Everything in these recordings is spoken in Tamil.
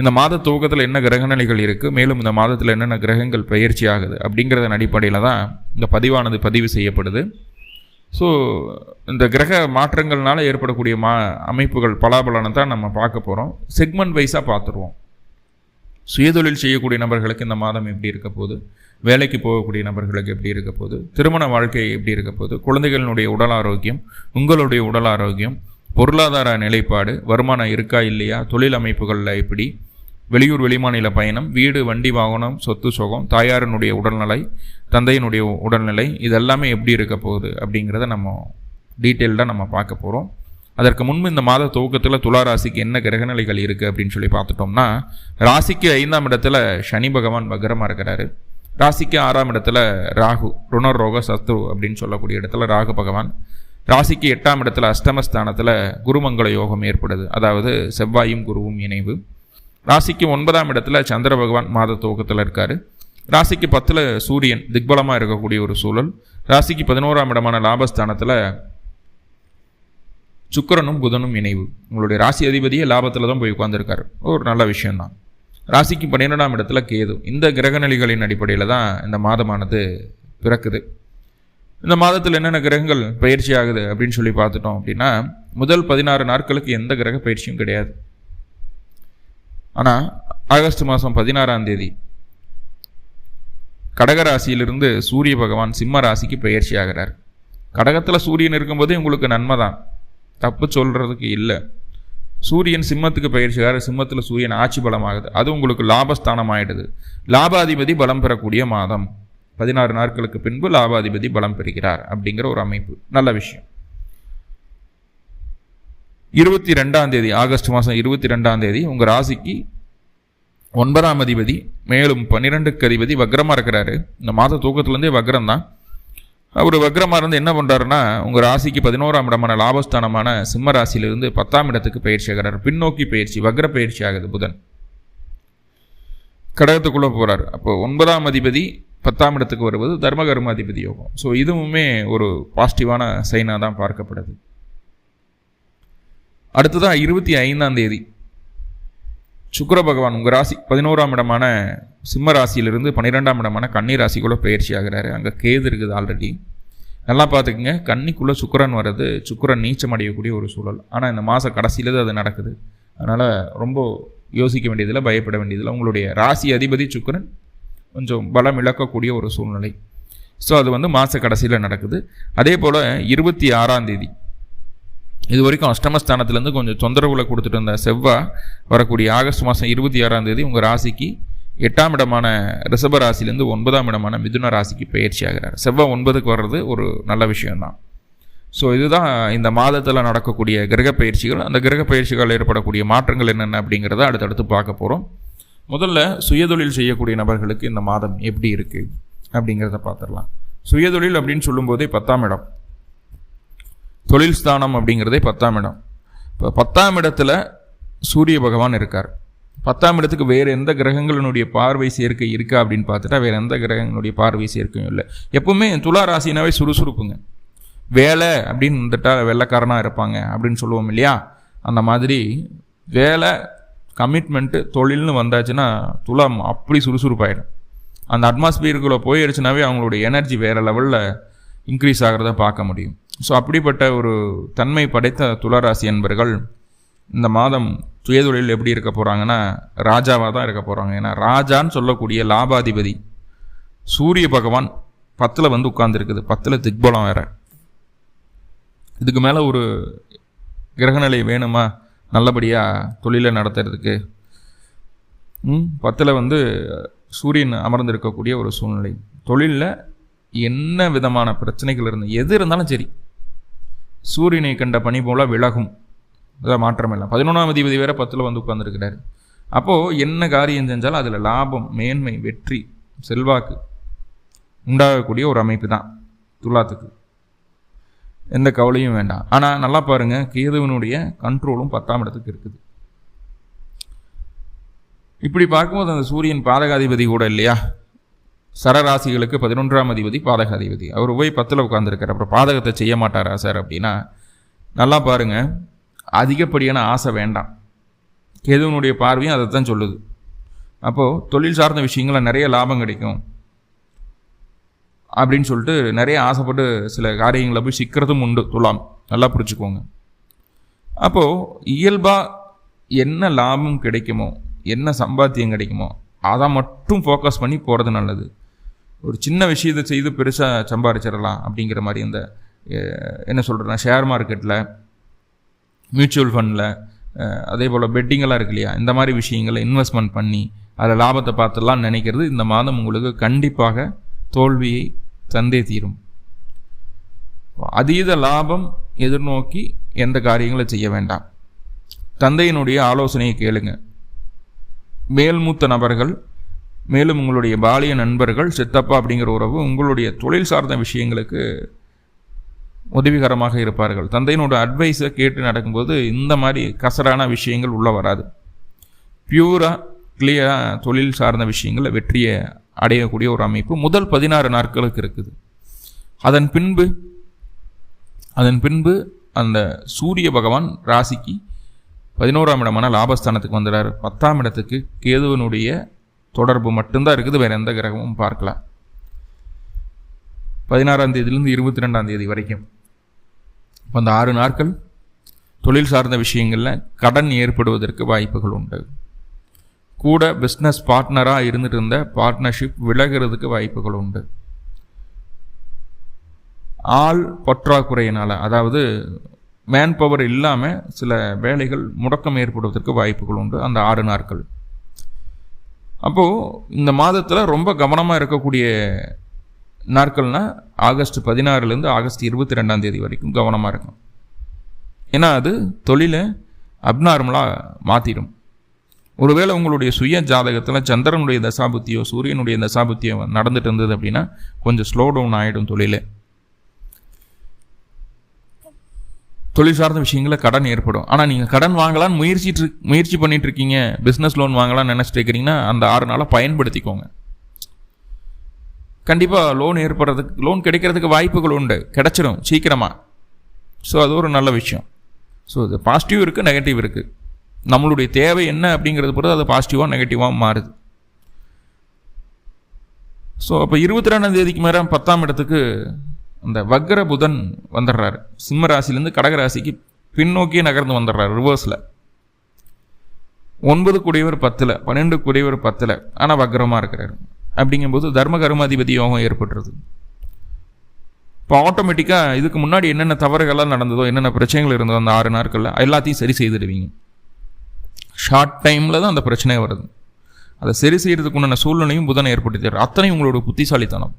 இந்த மாத துவக்கத்தில் என்ன கிரகநிலைகள் இருக்குது மேலும் இந்த மாதத்தில் என்னென்ன கிரகங்கள் பயிற்சி ஆகுது அப்படிங்கிறதன் அடிப்படையில் தான் இந்த பதிவானது பதிவு செய்யப்படுது. ஸோ இந்த கிரக மாற்றங்கள்னால ஏற்படக்கூடிய மா அமைப்புகள் பலாபலனை தான் நம்ம பார்க்க போகிறோம் செக்மெண்ட் வைஸாக பார்த்துருவோம். சுயதொழில் செய்யக்கூடிய நபர்களுக்கு இந்த மாதம் எப்படி இருக்க போகுது? வேலைக்கு போகக்கூடிய நபர்களுக்கு எப்படி இருக்க போகுது? திருமண வாழ்க்கை எப்படி இருக்க போகுது? குழந்தைகளினுடைய உடல் ஆரோக்கியம் உங்களுடைய உடல் ஆரோக்கியம் பொருளாதார நிலைப்பாடு வருமானம் இருக்கா இல்லையா தொழில் அமைப்புகளில் எப்படி வெளியூர் வெளிமாநில பயணம் வீடு வண்டி வாகனம் சொத்து சுகம் தாயாரினுடைய உடல்நிலை தந்தையினுடைய உடல்நிலை இதெல்லாமே எப்படி இருக்க போகுது அப்படிங்கிறத நம்ம டீட்டெயில்டாக நம்ம பார்க்க போகிறோம் அதற்கு முன்பு இந்த மாத துவக்கத்தில் துலா ராசிக்கு என்ன கிரகநிலைகள் இருக்குது அப்படின்னு சொல்லி பார்த்துட்டோம்னா ராசிக்கு ஐந்தாம் இடத்துல சனி பகவான் பக்ரமாக இருக்கிறாரு. ராசிக்கு ஆறாம் இடத்துல ராகு ருணர் ரோக சத்ரு அப்படின்னு சொல்லக்கூடிய இடத்துல ராகு பகவான். ராசிக்கு எட்டாம் இடத்துல அஷ்டமஸ்தானத்தில் குருமங்கள யோகம் ஏற்படுது. அதாவது செவ்வாயும் குருவும் இணைவு. ராசிக்கு ஒன்பதாம் இடத்துல சந்திர பகவான் மாத துவக்கத்தில் இருக்கார். ராசிக்கு பத்தில் சூரியன் திக்பலமாக இருக்கக்கூடிய ஒரு சூழல். ராசிக்கு பதினோராம் இடமான லாபஸ்தானத்தில் சுக்கரனும் புதனும் இணைவு. உங்களுடைய ராசி அதிபதியே லாபத்தில் தான் போய் உட்காந்துருக்காரு ஒரு நல்ல விஷயம்தான். ராசிக்கு பன்னிரெண்டாம் இடத்துல கேது. இந்த கிரகநிலைகளின் அடிப்படையில் தான் இந்த மாதமானது பிறக்குது. இந்த மாதத்தில் என்னென்ன கிரகங்கள் பயிற்சி ஆகுது அப்படின்னு சொல்லி பார்த்துட்டோம் அப்படின்னா முதல் பதினாறு நாட்களுக்கு எந்த கிரக பயிற்சியும் கிடையாது. ஆனால் ஆகஸ்ட் மாதம் பதினாறாம் தேதி கடகராசியிலிருந்து சூரிய பகவான் சிம்ம ராசிக்கு பயிற்சி ஆகிறார் கடகத்தில் சூரியன் இருக்கும்போதே உங்களுக்கு நன்மை தான். தப்பு சொல்கிறதுக்கு இல்லை. சூரியன் சிம்மத்துக்கு பயிற்சியார் சிம்மத்தில் சூரியன் ஆட்சி பலம் ஆகுது அது உங்களுக்கு லாபஸ்தானம் ஆயிடுது லாபாதிபதி பலம் பெறக்கூடிய மாதம். பதினாறு நாட்களுக்கு பின்பு லாபாதிபதி பலம் பெறுகிறார் அப்படிங்கிற ஒரு அமைப்பு. நல்ல விஷயம். இருபத்தி ரெண்டாம் தேதி ஆகஸ்ட் மாதம் இருபத்தி ரெண்டாம் தேதி உங்கள் ராசிக்கு ஒன்பதாம் அதிபதி மேலும் பன்னிரெண்டுக்கு அதிபதி வக்ரமாக இருக்கிறாரு. இந்த மாத தூக்கத்துலேருந்தே வக்ரம் தான். அவர் வக்ரமாக இருந்து என்ன பண்ணுறாருன்னா உங்கள் ராசிக்கு பதினோராம் இடமான லாபஸ்தானமான சிம்ம ராசியிலிருந்து பத்தாம் இடத்துக்கு பயிற்சி ஆகிறார். பின்னோக்கி பயிற்சி வக்ர பயிற்சி ஆகுது புதன். கடகத்துக்குள்ளே போகிறார் அப்போ ஒன்பதாம் அதிபதி பத்தாம் இடத்துக்கு வருவது தர்மகர்மாதிபதி யோகம் ஸோ இதுவுமே ஒரு பாசிட்டிவான சைனாக தான் பார்க்கப்படுது. அடுத்ததாக இருபத்தி ஐந்தாம் தேதி. சுக்கர பகவான் உங்கள் ராசி பதினோராம் இடமான சிம்ம ராசியிலிருந்து பன்னிரெண்டாம் இடமான கன்னி ராசிக்குள்ளே பயிற்சி ஆகிறாரு. அங்கே கேது இருக்குது ஆல்ரெடி நல்லா பார்த்துக்குங்க. கன்னிக்குள்ளே சுக்கரன் வர்றது சுக்கரன் நீச்சம் அடையக்கூடிய ஒரு சூழல். ஆனால் இந்த மாத கடைசியில் அது நடக்குது. அதனால் ரொம்ப யோசிக்க வேண்டியதில்லை பயப்பட வேண்டியதில்லை. உங்களுடைய ராசி அதிபதி சுக்கரன் கொஞ்சம் பலம் இழக்கக்கூடிய ஒரு சூழ்நிலை. ஸோ அது வந்து மாத கடைசியில் நடக்குது. அதே போல் இருபத்தி ஆறாம் தேதி இது வரைக்கும் அஷ்டமஸ்தானத்துலேருந்து கொஞ்சம் தொந்தரவுகளை கொடுத்துட்டு இருந்த செவ்வாய் வரக்கூடிய ஆகஸ்ட் மாதம் இருபத்தி ஆறாம் தேதி உங்கள் ராசிக்கு எட்டாம் இடமான ரிஷப ராசிலேருந்து ஒன்பதாம் இடமான மிதுன ராசிக்கு பயிற்சி ஆகிறார். செவ்வாய் ஒன்பதுக்கு வர்றது ஒரு நல்ல விஷயம்தான். ஸோ இதுதான் இந்த மாதத்தில் நடக்கக்கூடிய கிரக பயிற்சிகள். அந்த கிரக பயிற்சிகள் ஏற்படக்கூடிய மாற்றங்கள் என்னென்ன அப்படிங்கிறத அடுத்தடுத்து பார்க்க போகிறோம் முதல்ல சுயதொழில் செய்யக்கூடிய நபர்களுக்கு இந்த மாதம் எப்படி இருக்குது அப்படிங்கிறத பார்த்துடலாம். சுயதொழில் அப்படின்னு சொல்லும்போதே பத்தாம் இடம். தொழில் ஸ்தானம் அப்படிங்கிறதே பத்தாம் இடம். இப்போ பத்தாம் இடத்துல சூரிய பகவான் இருக்கார். பத்தாம் இடத்துக்கு வேறு எந்த கிரகங்களினுடைய பார்வை சேர்க்கை இருக்கா அப்படின்னு பார்த்துட்டா வேறு எந்த கிரகங்களுடைய பார்வை சேர்க்கையும் இல்லை. எப்பவுமே துலா ராசினாவே சுறுசுறுப்புங்க. வேலை அப்படின்னு வந்துட்டால் வெள்ளைக்காரனாக இருப்பாங்க அப்படின்னு சொல்லுவோம் இல்லையா? அந்த மாதிரி வேலை கமிட்மெண்ட்டு தொழில்னு வந்தாச்சுன்னா துலாம் அப்படி சுறுசுறுப்பாயிடும். அந்த அட்மாஸ்பியருக்குள்ளே போயிடுச்சுனாவே அவங்களுடைய எனர்ஜி வேறு லெவலில் இன்க்ரீஸ் ஆகிறத பார்க்க முடியும். ஸோ அப்படிப்பட்ட ஒரு தன்மை படைத்த துளராசி என்பர்கள் இந்த மாதம் சுயதொழில் எப்படி இருக்க போகிறாங்கன்னா ராஜாவாக தான் இருக்க போகிறாங்க ஏன்னா ராஜான்னு சொல்லக்கூடிய லாபாதிபதி சூரிய பகவான் பத்தில் வந்து உட்கார்ந்துருக்குது. பத்தில் திக்பலம் வேற. இதுக்கு மேலே ஒரு கிரகநிலை வேணுமா? நல்லபடியாக தொழிலை நடத்துறதுக்கு ம் பத்தில் வந்து சூரியன் அமர்ந்திருக்கக்கூடிய ஒரு சூழ்நிலை. தொழிலில் என்ன விதமான பிரச்சனைகள் இருந்து எது இருந்தாலும் சரி சூரியனை கண்ட பனி போல் விலகும். அதான் மாற்றம் இல்லை பதினொன்றாம் அதிபதி வேற பத்தில் வந்து உட்காந்துருக்கிறாரு அப்போது என்ன காரியம் செஞ்சாலும் அதில் லாபம் மேன்மை வெற்றி செல்வாக்கு உண்டாகக்கூடிய ஒரு அமைப்பு தான் துலாத்துக்கு. எந்த கவலையும் வேண்டாம். ஆனால் நல்லா பாருங்கள் கேதுவனுடைய கண்ட்ரோலும் பத்தாம் இடத்துக்கு இருக்குது. இப்படி பார்க்கும்போது அந்த சூரியன் பாதகாதிபதி கூட இல்லையா? சரராசிகளுக்கு பதினொன்றாம் அதிபதி பாதகாதிபதி. அவர் போய் பத்தில் உட்காந்துருக்கார் அப்புறம் பாதகத்தை செய்ய மாட்டாரா சார் அப்படின்னா நல்லா பாருங்கள் அதிகப்படியான ஆசை வேண்டாம். கேதுவனுடைய பார்வையும் அதை தான் சொல்லுது. அப்போது தொழில் சார்ந்த விஷயங்களில் நிறைய லாபம் கிடைக்கும். அப்படின்னு சொல்லிட்டு நிறைய ஆசைப்பட்டு சில காரியங்களை போய் சிக்கிறதும் உண்டு துலாம் நல்லா புரிச்சுக்கோங்க அப்போது இயல்பாக என்ன லாபம் கிடைக்குமோ என்ன சம்பாத்தியம் கிடைக்குமோ அதை மட்டும் ஃபோக்கஸ் பண்ணி போகிறது நல்லது. ஒரு சின்ன விஷயத்தை செய்து பெருசாக சம்பாதிச்சிடலாம் அப்படிங்கிற மாதிரி இந்த என்ன சொல்கிறேன்னா ஷேர் மார்க்கெட்டில் மியூச்சுவல் ஃபண்டில் அதே போல் பெட்டிங்கெல்லாம் இருக்கு இல்லையா? இந்த மாதிரி விஷயங்களை இன்வெஸ்ட்மெண்ட் பண்ணி அதில் லாபத்தை பார்த்துலாம் நினைக்கிறது இந்த மாதம் உங்களுக்கு கண்டிப்பாக தோல்வியை தந்தே தீரும். அதீத லாபம் எதிர்நோக்கி எந்த காரியங்களை செய்ய வேண்டாம். தந்தையினுடைய ஆலோசனையை கேளுங்க. மேல்மூத்த நபர்கள் மேலும் உங்களுடைய பாலிய நண்பர்கள் சித்தப்பா அப்படிங்கிற உறவு உங்களுடைய தொழில் சார்ந்த விஷயங்களுக்கு உதவிகரமாக இருப்பார்கள். தந்தையினோட அட்வைஸை கேட்டு நடக்கும்போது இந்த மாதிரி கசரான விஷயங்கள் உள்ளே வராது. பியூராக கிளியராக தொழில் சார்ந்த விஷயங்களில் வெற்றியை அடையக்கூடிய ஒரு அமைப்பு முதல் பதினாறு நாட்களுக்கு இருக்குது. அதன் பின்பு அதன் பின்பு அந்த சூரிய பகவான் ராசிக்கு பதினோராம் இடமான லாபஸ்தானத்துக்கு வந்துடுறார் பத்தாம் இடத்துக்கு கேதுவனுடைய தொடர்பு மட்டும்தான் இருக்குது. வேறு எந்த கிரகமும் பார்க்கலாம் பதினாறாம் தேதியிலிருந்து இருபத்தி ரெண்டாம் தேதி வரைக்கும். இப்போ அந்த ஆறு நாட்கள் தொழில் சார்ந்த விஷயங்களில் கடன் ஏற்படுவதற்கு வாய்ப்புகள் உண்டு. கூட பிஸ்னஸ் பார்ட்னராக இருந்துட்டு இருந்த பார்ட்னர்ஷிப் விலகிறதுக்கு வாய்ப்புகள் உண்டு ஆள் பற்றாக்குறையினால் அதாவது மேன் பவர் இல்லாமல் சில வேலைகள் முடக்கம் ஏற்படுவதற்கு வாய்ப்புகள் உண்டு அந்த ஆறு நாட்கள் அப்போது இந்த மாதத்தில் ரொம்ப கவனமாக இருக்கக்கூடிய நாட்கள்னால் ஆகஸ்ட் பதினாறுலேருந்து ஆகஸ்ட் இருபத்தி ரெண்டாம் தேதி வரைக்கும் கவனமாக இருக்கும் ஏன்னா அது தொழிலை அப்நார்மலாக மாற்றிடும் ஒருவேளை உங்களுடைய சுய ஜாதகத்தில் சந்திரனுடைய தசாபுத்தியோ சூரியனுடைய தசாபுத்தியோ நடந்துட்டு இருந்தது அப்படின்னா கொஞ்சம் ஸ்லோ டவுன் ஆகிடும் தொழிலே. தொழில் சார்ந்த விஷயங்களில் கடன் ஏற்படும். ஆனால் நீங்கள் கடன் வாங்கலான்னு முயற்சி முயற்சி பண்ணிட்டு இருக்கீங்க பிஸ்னஸ் லோன் வாங்கலாம்னு நினச்சிட்டு இருக்கிறீங்கன்னா அந்த ஆறு நாளாக பயன்படுத்திக்கோங்க. கண்டிப்பாக லோன் ஏற்படுறதுக்கு லோன் கிடைக்கிறதுக்கு வாய்ப்புகள் உண்டு. கிடைச்சிடும் சீக்கிரமாக ஸோ அது ஒரு நல்ல விஷயம். ஸோ இது பாசிட்டிவ் இருக்குது நெகட்டிவ் இருக்குது நம்மளுடைய தேவை என்ன அப்படிங்கிறது பொறுத்து அது பாசிட்டிவாக நெகட்டிவாக மாறுது. ஸோ அப்போ இருபத்தி ரெண்டாம் தேதிக்கு மேலே பத்தாம் இடத்துக்கு அந்த வக்ர புதன் வந்துடுறாரு. சிம்ம ராசிலேருந்து கடகராசிக்கு பின்னோக்கியே நகர்ந்து வந்துடுறாரு ரிவர்ஸில் ஒன்பது குடையவர் பத்தில் பன்னெண்டு குடையவர் பத்தில் ஆனால் வக்ரமாக இருக்கிறாரு. அப்படிங்கும்போது தர்ம கர்மாதிபதி யோகம் ஏற்பட்டுருது. இப்போ ஆட்டோமேட்டிக்காக இதுக்கு முன்னாடி என்னென்ன தவறுகள்லாம் நடந்ததோ என்னென்ன பிரச்சனைகள் இருந்ததோ அந்த ஆறு நாட்களில் எல்லாத்தையும் சரி செய்துடுவீங்க. ஷார்ட் டைமில் தான் அந்த பிரச்சனை வருது. அதை சரி செய்கிறதுக்கு உண்டான சூழ்நிலையும் புதனை ஏற்படுத்தி அத்தனையும் உங்களோட புத்திசாலித்தனம்.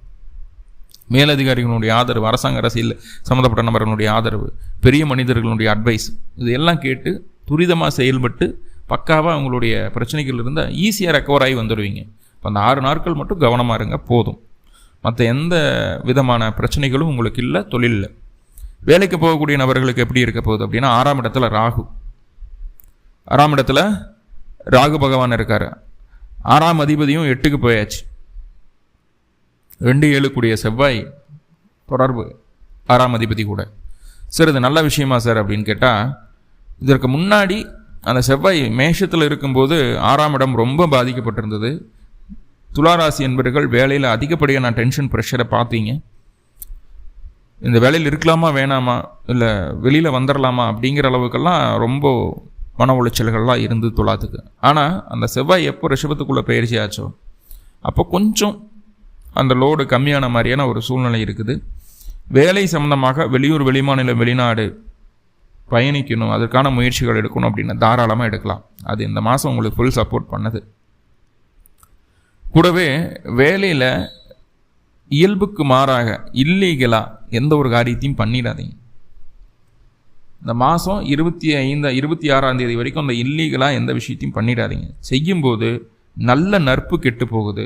மேலதிகாரிகளுடைய ஆதரவு அரசாங்க அரசியல் சம்மந்தப்பட்ட நபர்களுடைய ஆதரவு பெரிய மனிதர்களுடைய அட்வைஸ் இது எல்லாம் கேட்டு துரிதமாக செயல்பட்டு பக்காவாக அவங்களுடைய பிரச்சனைகள் இருந்தால் ஈஸியாக ரெக்கவர் ஆகி வந்துடுவீங்க இப்போ அந்த ஆறு நாட்கள் மட்டும் கவனமாக இருங்க போதும். மற்ற எந்த விதமான பிரச்சனைகளும் உங்களுக்கு இல்லை தொழிலில். வேலைக்கு போகக்கூடிய நபர்களுக்கு எப்படி இருக்க போகுது அப்படின்னா ஆறாம் இடத்துல ராகு. ஆறாம் இடத்துல ராகு பகவான் இருக்கார். ஆறாம் அதிபதியும் எட்டுக்கு போயாச்சு. ரெண்டு ஏழு கூடிய செவ்வாய் தொடர்பு ஆறாம் அதிபதி கூட. சார் இது நல்ல விஷயமா சார் அப்படின்னு கேட்டால் இதற்கு முன்னாடி அந்த செவ்வாய் மேஷத்தில் இருக்கும்போது ஆறாம் இடம் ரொம்ப பாதிக்கப்பட்டிருந்தது. துளாராசி என்பவர்கள் வேலையில் அதிகப்படியாக நான் டென்ஷன் ப்ரெஷரை பார்த்தீங்க இந்த வேலையில் இருக்கலாமா வேணாமா இல்லை வெளியில் வந்துடலாமா அப்படிங்கிற அளவுக்கெல்லாம் ரொம்ப மன உளைச்சல்கள்லாம் இருந்து துலாத்துக்கு ஆனால் அந்த செவ்வாய் எப்போ ரிஷபத்துக்குள்ளே பயிற்சி ஆச்சோ அப்போ கொஞ்சம் அந்த லோடு கம்மியான மாதிரியான ஒரு சூழ்நிலை இருக்குது. வேலை சம்மந்தமாக வெளியூர் வெளிமாநிலம் வெளிநாடு பயணிக்கணும் அதற்கான முயற்சிகள் எடுக்கணும் அப்படின்னு தாராளமாக எடுக்கலாம். அது இந்த மாதம் உங்களுக்கு ஃபுல் சப்போர்ட் பண்ணுது. கூடவே வேலையில் இயல்புக்கு மாறாக இல்லீகலாக எந்த ஒரு காரியத்தையும் பண்ணிடாதீங்க. இந்த மாதம் இருபத்தி ஐந்து இருபத்தி ஆறாம் தேதி வரைக்கும் அந்த இல்லீகலாக எந்த விஷயத்தையும் பண்ணிடாதீங்க. செய்யும்போது நல்ல நட்பு கெட்டு போகுது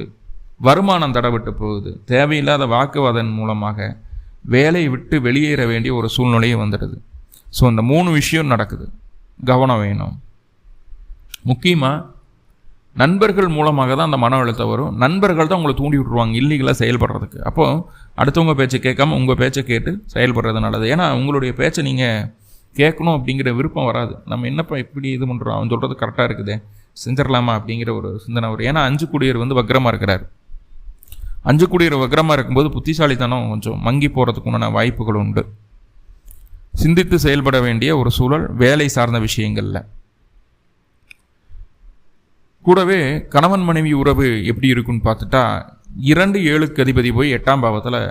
வருமானம் தடவிட்டு போகுது தேவையில்லாத வாக்குவாதன் மூலமாக வேலையை விட்டு வெளியேற வேண்டிய ஒரு சூழ்நிலையே வந்துடுது. ஸோ இந்த மூணு விஷயம் நடக்குது. கவனம் வேணும். முக்கியமாக நண்பர்கள் மூலமாக தான் அந்த மன அழுத்தம் வரும். நண்பர்கள் தான் உங்களை தூண்டி விட்ருவாங்க இல்லீகலாக செயல்படுறதுக்கு. அப்போது அடுத்தவங்க பேச்சை கேட்காம உங்கள் பேச்சை கேட்டு செயல்படுறது நல்லது. ஏன்னா உங்களுடைய பேச்சை நீங்கள் கேட்கணும் அப்படிங்கிற விருப்பம் வராது. நம்ம என்னப்பா இப்படி இது பண்ணுறோம் அவன் சொல்கிறது கரெக்டாக இருக்குது. செஞ்சிடலாமா அப்படிங்கிற ஒரு சிந்தனை வரும். ஏன்னா அஞ்சு குடியர் வந்து வக்ரமாக இருக்கிறார். அஞ்சு குடியர் வக்ரமாக இருக்கும்போது புத்திசாலித்தனம் கொஞ்சம் மங்கி போகிறதுக்குண்டான வாய்ப்புகள் உண்டு. சிந்தித்து செயல்பட வேண்டிய ஒரு சூழல் வேலை சார்ந்த விஷயங்களில். கூடவே கணவன் மனைவி உறவு எப்படி இருக்குன்னு பார்த்துட்டா இரண்டு ஏழுக்கு அதிபதி போய் எட்டாம் பாவத்தில்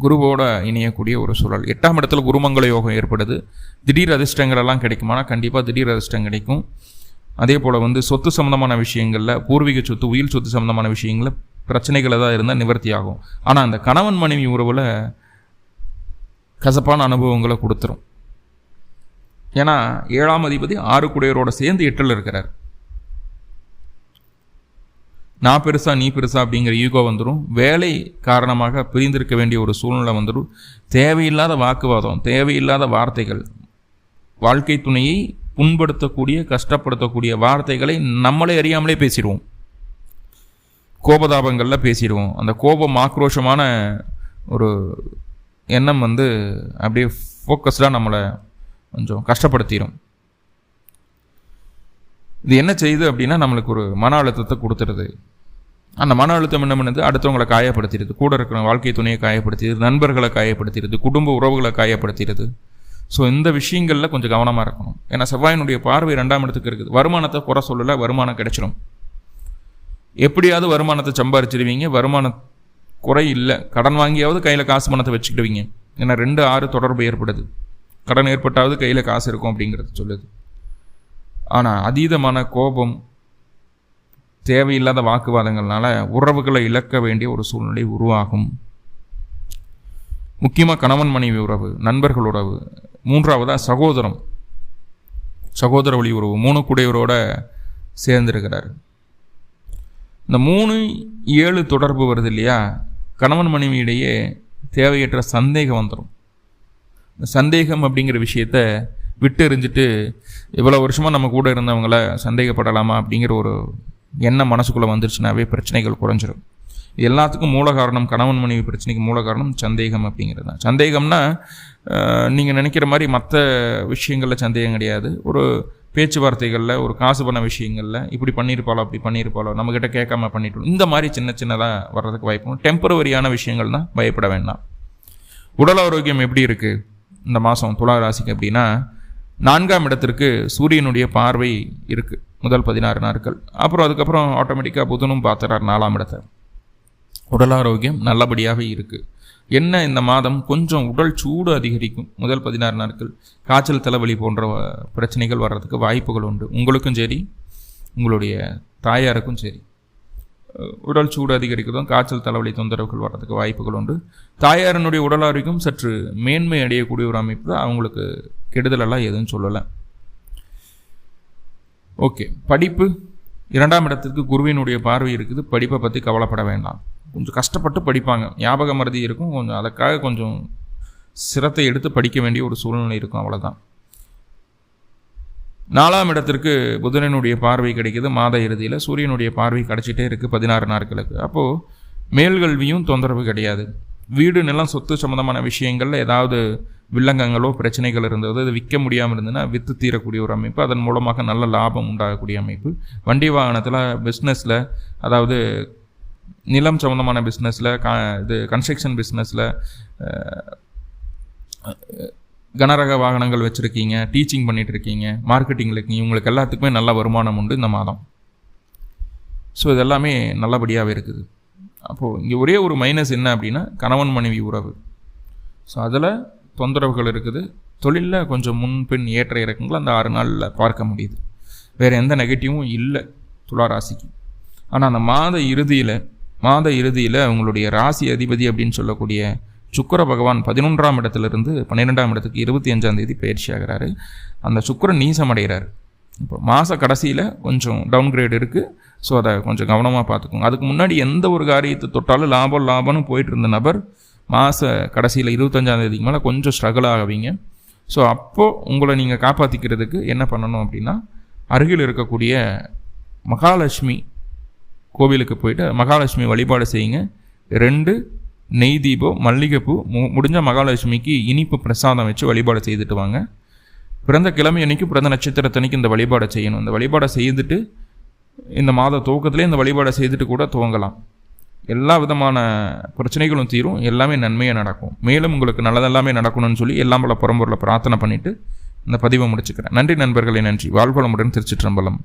குருவோட இணையக்கூடிய ஒரு சூழல். எட்டாம் இடத்துல குருமங்கள யோகம் ஏற்படுது. திடீர் அதிர்ஷ்டங்கள் எல்லாம் கிடைக்குமானா கண்டிப்பாக திடீர் அதிர்ஷ்டம் கிடைக்கும். அதே போல் வந்து சொத்து சம்மந்தமான விஷயங்களில் பூர்வீக சொத்து உயிர் சொத்து சம்மந்தமான விஷயங்களில் பிரச்சனைகள் ஏதாவது இருந்தால் நிவர்த்தி ஆகும். ஆனால் அந்த கணவன் மனைவி உறவில் கசப்பான அனுபவங்களை கொடுத்துரும். ஏன்னா ஏழாம் அதிபதி ஆறு குடையரோட சேர்ந்து எட்டில் இருக்கிறார். நான் பெருசா நீ பெருசா அப்படிங்கிற ஈகோ வந்துடும் வேலை காரணமாக பிரிந்திருக்க வேண்டிய ஒரு சூழ்நிலை வந்துடும் தேவையில்லாத வாக்குவாதம் தேவையில்லாத வார்த்தைகள் வாழ்க்கை துணையை புண்படுத்தக்கூடிய கஷ்டப்படுத்தக்கூடிய வார்த்தைகளை நம்மளே அறியாமலே பேசிடுவோம். கோபதாபங்களில் பேசிடுவோம். அந்த கோபம் ஆக்ரோஷமான ஒரு எண்ணம் வந்து அப்படியே ஃபோக்கஸ்டாக நம்மளை கொஞ்சம் கஷ்டப்படுத்திடும் இது என்ன செய்யுது அப்படின்னா நம்மளுக்கு ஒரு மன அழுத்தத்தை கொடுத்துருது அந்த மன அழுத்தம் என்ன பண்ணுது? அடுத்தவங்களை காயப்படுத்திடுது. கூட இருக்கிற வாழ்க்கை துணையை காயப்படுத்திடுது. நண்பர்களை காயப்படுத்திடுது. குடும்ப உறவுகளை காயப்படுத்திடுது. ஸோ இந்த விஷயங்களில் கொஞ்சம் கவனமாக இருக்கணும். ஏன்னா செவ்வாயினுடைய பார்வை ரெண்டாம் இடத்துக்கு இருக்குது. வருமானத்தை குறை சொல்லலை வருமானம் கிடைச்சிடும் எப்படியாவது வருமானத்தை சம்பாரிச்சிடுவீங்க வருமான குறை இல்லை. கடன் வாங்கியாவது கையில் காசு பணத்தை வச்சுக்கிடுவீங்க. ஏன்னா ரெண்டு ஆறு தொடர்பு ஏற்படுது. கடன் ஏற்பட்டாவது கையில் காசு இருக்கும் அப்படிங்கிறது சொல்லுது. ஆனால் அதீதமான கோபம் தேவையில்லாத வாக்குவாதங்கள்னால உறவுகளை இழக்க வேண்டிய ஒரு சூழ்நிலை உருவாகும். முக்கியமாக கணவன் மனைவி உறவு நண்பர்கள் உறவு. மூன்றாவதாக சகோதரம். சகோதர வழி உறவு மூணு குடையவரோட சேர்ந்திருக்கிறார். இந்த மூணு ஏழு தொடர்பு வருது இல்லையா? கணவன் மனைவியிடையே தேவையற்ற சந்தேகம் வந்துடும் சந்தேகம் அப்படிங்கிற விஷயத்த விட்டு எறிஞ்சிட்டு இவ்வளோ வருஷமாக நம்ம கூட இருந்தவங்கள சந்தேகப்படலாமா அப்படிங்கிற ஒரு எண்ணம் மனசுக்குள்ளே வந்துருச்சுனாவே பிரச்சனைகள் குறைஞ்சிரும். இது எல்லாத்துக்கும் மூல காரணம் கணவன் மனைவி பிரச்சனைக்கு மூல காரணம் சந்தேகம் அப்படிங்கிறது தான். சந்தேகம்னா நீங்கள் நினைக்கிற மாதிரி மற்ற விஷயங்களில் சந்தேகம் கிடையாது. ஒரு பேச்சுவார்த்தைகளில் ஒரு காசு பண்ண விஷயங்களில் இப்படி பண்ணியிருப்பாளோ அப்படி பண்ணியிருப்பாளோ நம்மக்கிட்ட கேட்காம பண்ணிட்டோம் இந்த மாதிரி சின்ன சின்னதாக வர்றதுக்கு வாய்ப்பு டெம்பரவரியான விஷயங்கள் தான் பயப்பட வேண்டாம். உடல் ஆரோக்கியம் எப்படி இருக்குது இந்த மாதம் துலா ராசிக்கு அப்படின்னா நான்காம் இடத்திற்கு சூரியனுடைய பார்வை இருக்குது முதல் பதினாறு நாட்கள். அப்புறம் அதுக்கப்புறம் ஆட்டோமேட்டிக்காக புதனும் பார்த்துறார் நாலாம் இடத்தை. உடல் ஆரோக்கியம் நல்லபடியாக இருக்குது என்ன இந்த மாதம்? கொஞ்சம் உடல் சூடு அதிகரிக்கும். முதல் பதினாறு நாட்கள். காய்ச்சல் தலைவலி போன்ற பிரச்சனைகள் வர்றதுக்கு வாய்ப்புகள் உண்டு. உங்களுக்கும் சரி. உங்களுடைய தாயாருக்கும் சரி. உடல் சூடு அதிகரிக்கிறதும் காய்ச்சல் தலைவலி தொந்தரவுகள் வர்றதுக்கு வாய்ப்புகள் உண்டு. தாயாரனுடைய உடல் ஆரோக்கியம் சற்று மேன்மை அடையக்கூடிய ஒரு அமைப்பு தான். அவங்களுக்கு கெடுதலெல்லாம் எதுவும் சொல்லலை. ஓகே படிப்பு. இரண்டாம் இடத்திற்கு குருவினுடைய பார்வை இருக்குது. படிப்பை பற்றி கவலைப்பட வேண்டாம். கொஞ்சம் கஷ்டப்பட்டு படிப்பாங்க. ஞாபக மருதி இருக்கும். கொஞ்சம் அதுக்காக கொஞ்சம் சிரத்தை எடுத்து படிக்க வேண்டிய ஒரு சூழ்நிலை இருக்கும். அவ்வளோதான் நாலாம் இடத்திற்கு புதனனுடைய பார்வை கிடைக்கிது மாத இறுதியில் சூரியனுடைய பார்வை கிடச்சிட்டே இருக்குது பதினாறு நாட்களுக்கு. அப்போது மேல்கல்வியும் தொந்தரவு கிடையாது. வீடு நிலம் சொத்து சம்மந்தமான விஷயங்களில் ஏதாவது வில்லங்கங்களோ பிரச்சனைகள் இருந்தது அது விற்க முடியாமல் இருந்ததுன்னா விற்று தீரக்கூடிய ஒரு அமைப்பு அதன் மூலமாக நல்ல லாபம் உண்டாகக்கூடிய அமைப்பு. வண்டி வாகனத்தில் பிஸ்னஸில் அதாவது நிலம் சம்மந்தமான பிஸ்னஸில் க இது கன்ஸ்ட்ரக்ஷன் பிஸ்னஸில் கனரக வாகனங்கள் வச்சுருக்கீங்க டீச்சிங் பண்ணிகிட்டு இருக்கீங்க மார்க்கெட்டிங்கில் இருக்கீங்க உங்களுக்கு எல்லாத்துக்குமே நல்ல வருமானம் உண்டு இந்த மாதம். ஸோ இதெல்லாமே நல்லபடியாகவே இருக்குது. அப்போது இங்கே ஒரே ஒரு மைனஸ் என்ன அப்படின்னா கணவன் மனைவி உறவு. ஸோ அதில் தொந்தரவுகள் இருக்குது. தொழிலில் கொஞ்சம் முன்பின் ஏற்ற இறக்கங்கள் அந்த ஆறு நாளில் பார்க்க முடியுது. வேறு எந்த நெகட்டிவும் இல்லை துளாராசிக்கு ஆனால் அந்த மாத இறுதியில் மாத இறுதியில் அவங்களுடைய ராசி அதிபதி அப்படின்னு சொல்லக்கூடிய சுக்கிர பகவான் பதினொன்றாம் இடத்துலேருந்து பன்னிரெண்டாம் இடத்துக்கு இருபத்தி அஞ்சாம் தேதி பயிற்சி ஆகிறாரு. அந்த சுக்கரன் நீசம் அடைகிறார். இப்போ மாத கடைசியில் கொஞ்சம் டவுன் கிரேட் இருக்குது ஸோ அதை கொஞ்சம் கவனமாக பார்த்துக்கோங்க. அதுக்கு முன்னாடி எந்த ஒரு காரியத்தை தொட்டாலும் லாபம் லாபம்னு போயிட்டு இருந்த நபர் மாத கடைசியில் இருபத்தஞ்சாம் தேதிக்கு மேலே கொஞ்சம் ஸ்ட்ரகிள் ஆகுவீங்க ஸோ அப்போது உங்களை நீங்கள் காப்பாற்றிக்கிறதுக்கு என்ன பண்ணணும் அப்படின்னா அருகில் இருக்கக்கூடிய மகாலட்சுமி கோவிலுக்கு போயிட்டு மகாலட்சுமி வழிபாடு செய்யுங்க. ரெண்டு நெய் தீபம் மல்லிகைப்பூ மு முடிஞ்ச மகாலட்சுமிக்கு இனிப்பு பிரசாதம் வச்சு வழிபாடு செய்துட்டு வாங்க. பிறந்த கிழமை அன்னைக்கு பிறந்த நட்சத்திரத்தன்னைக்கு இந்த வழிபாடை செய்யணும். இந்த வழிபாடை செய்துட்டு இந்த மாத துவக்கத்திலே இந்த வழிபாடை செய்துட்டு கூட துவங்கலாம். எல்லா விதமான பிரச்சனைகளும் தீரும். எல்லாமே நன்மையாக நடக்கும். மேலும் உங்களுக்கு நல்லதெல்லாமே நடக்கணும்னு சொல்லி எல்லாம் பல புறம்பொருளை பிரார்த்தனை பண்ணிவிட்டு இந்த பதிவை முடிச்சுக்கிறேன். நன்றி நண்பர்களே நன்றி. வாழ்வளமுடன் திருச்சிற்றம்பலம்.